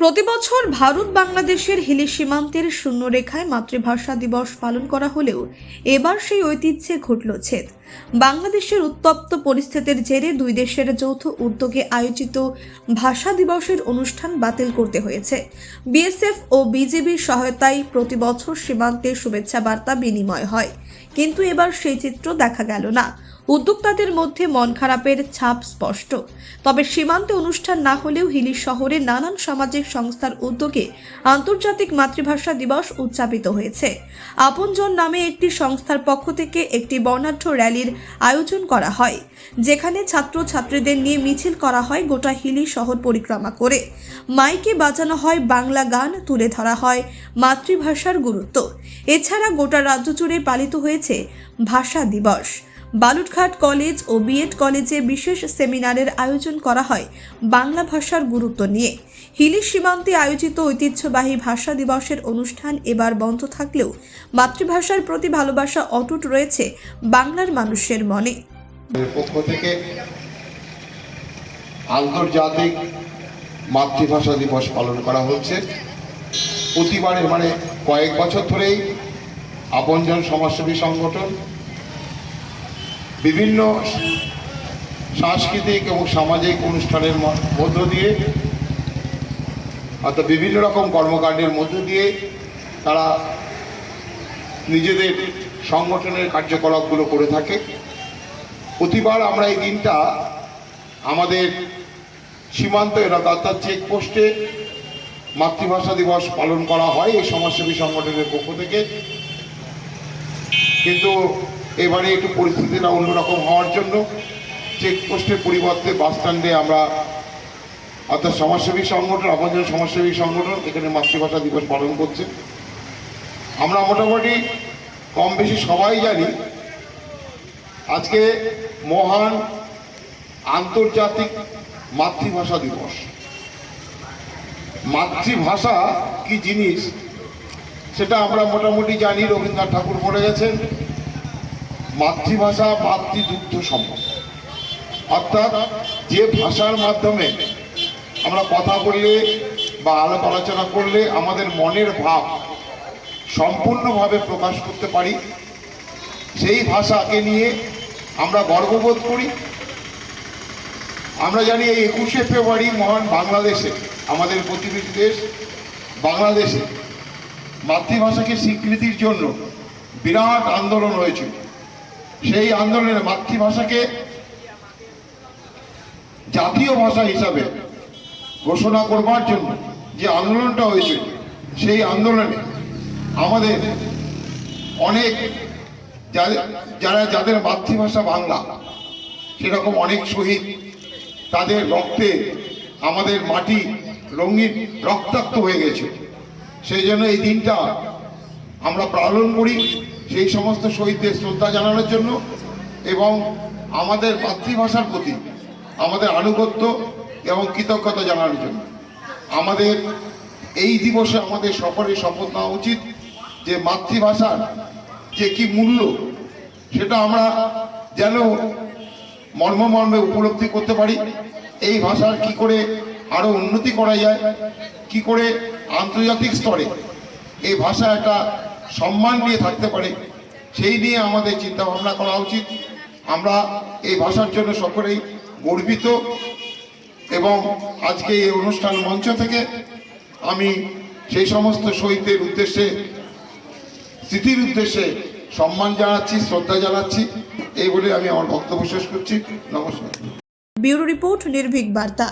প্রতিবছর ভারত বাংলাদেশের হিলি সীমান্তের শূন্যরেখায় মাতৃভাষা দিবস পালন করা হলেও এবার সেই ঐতিহ্যে ঘটল ছেদ। বাংলাদেশের উত্তপ্ত পরিস্থিতির জেরে দুই দেশের যৌথ উদ্যোগে আয়োজিত ভাষা দিবসের অনুষ্ঠান বাতিল করতে হয়েছে। বিএসএফ ও বিজেপির সহায়তায় প্রতি বছর সীমান্তে শুভেচ্ছা বার্তা বিনিময় হয়। কিন্তু এবার সেই চিত্র দেখা গেল না। উদ্যোক্তাদের মধ্যে মন খারাপের ছাপ স্পষ্ট। তবে সীমান্তে অনুষ্ঠান না হলেও হিলি শহরে নানান সামাজিক সংস্থার উদ্যোগে আন্তর্জাতিক মাতৃভাষা দিবস উদযাপিত হয়েছে। আপনজন নামে একটি সংস্থার পক্ষ থেকে একটি বর্ণাঢ্য র্যালির আয়োজন করা হয়, যেখানে ছাত্র ছাত্রীদের নিয়ে মিছিল করা হয় গোটা হিলি শহর পরিক্রমা করে। মাইকে বাজানো হয় বাংলা গান, তুলে ধরা হয় মাতৃভাষার গুরুত্ব। এছাড়া গোটা রাজ্য জুড়ে পালিত হয়েছে ভাষা দিবস। বালুরঘাট কলেজ ও বিএড কলেজে বিশেষ সেমিনারের আয়োজন করা হয় বাংলা ভাষার গুরুত্ব নিয়ে। হিলি সীমান্তে আয়োজিত ঐতিহ্যবাহী ভাষা দিবসের অনুষ্ঠান এবার বন্ধ থাকলেও মাতৃভাষার প্রতি ভালোবাসা অটুট রয়েছে বাংলার মানুষের মনে। পক্ষ থেকে আন্তর্জাতিক মাতৃভাষা দিবস পালন করা হচ্ছে। প্রতিবারের মানে কয়েক বছর ধরেই আপনজন সমাজসেবী সংগঠন বিভিন্ন সাংস্কৃতিক এবং সামাজিক অনুষ্ঠানের মধ্য দিয়ে অর্থাৎ বিভিন্ন রকম কর্মকাণ্ডের মধ্য দিয়ে তারা নিজেদের সংগঠনের কার্যকলাপগুলো করে থাকে। প্রতিবার আমরা এই দিনটা আমাদের সীমান্ত এলাকা, অর্থাৎ চেকপোস্টে মাতৃভাষা দিবস পালন করা হয় এই সমাজসেবী সংগঠনের পক্ষ থেকে। কিন্তু এবারে একটু পরিস্থিতিটা অন্যরকম হওয়ার জন্য চেকপোস্টের পরিবর্তে বাস স্ট্যান্ডে আমরা অর্থাৎ সমাজসেবী সংগঠন আপনজন সমাজসেবী সংগঠন, এখানে মাতৃভাষা দিবস পালন করছে। আমরা মোটামুটি কম বেশি সবাই জানি, আজকে মহান আন্তর্জাতিক মাতৃভাষা দিবস। মাতৃভাষা কি জিনিস, সেটা আমরা মোটামুটি জানি, রবীন্দ্রনাথ ঠাকুর বলে গেছেন মাতৃভাষা মাতৃদুগ্ধ সম্ভব অর্থাৎ যে ভাষার মাধ্যমে আমরা কথা বললে বা আলাপ আলোচনা করলে আমাদের মনের ভাব সম্পূর্ণভাবে প্রকাশ করতে পারি। সেই ভাষাকে নিয়ে আমরা গর্ববোধ করি। আমরা জানি এই একুশে ফেব্রুয়ারি মহান বাংলাদেশে, আমাদের প্রতিবেশী দেশ বাংলাদেশে মাতৃভাষাকে স্বীকৃতির জন্য বিরাট আন্দোলন হয়েছিল। সেই আন্দোলনের মাতৃভাষাকে জাতীয় ভাষা হিসাবে ঘোষণা করবার জন্য যে আন্দোলনটা হয়েছিল সেই আন্দোলনে আমাদের অনেক যারা, যাদের মাতৃভাষা বাংলা, সেরকম অনেক শহীদ, তাদের রক্তে আমাদের মাটি রঙিন রক্তাক্ত হয়ে গেছে। সেই জন্য এই দিনটা আমরা পালন করি। সেই সমস্ত শহীদদের শ্রদ্ধা জানানোর জন্য এবং আমাদের মাতৃভাষার প্রতি আমাদের আনুগত্য এবং কৃতজ্ঞতা জানানোর জন্য। আমাদের এই দিবসে আমাদের সকলের শপথ নেওয়া উচিত যে মাতৃভাষার যে কি মূল্য, সেটা আমরা যেন মর্ম মর্মে উপলব্ধি করতে পারি। এই ভাষার কি করে আরও উন্নতি করা যায়, কি করে আন্তর্জাতিক স্তরে এই ভাষা একটা সম্মান নিয়ে থাকতে পারে, সেই নিয়ে আমাদের চিন্তা ভাবনা করা উচিত। আমরা এই ভাষার জন্য সকলেই গর্বিত এবং আজকে এই অনুষ্ঠান মঞ্চ থেকে আমি সেই সমস্ত শহীদদের উদ্দেশ্যে, স্মৃতির উদ্দেশ্যে সম্মান জানাচ্ছি, শ্রদ্ধা জানাচ্ছি, এই বলে আমি আমার বক্তব্য শেষ করছি। নমস্কার। ব্যুরো রিপোর্ট নির্ভীক বার্তা।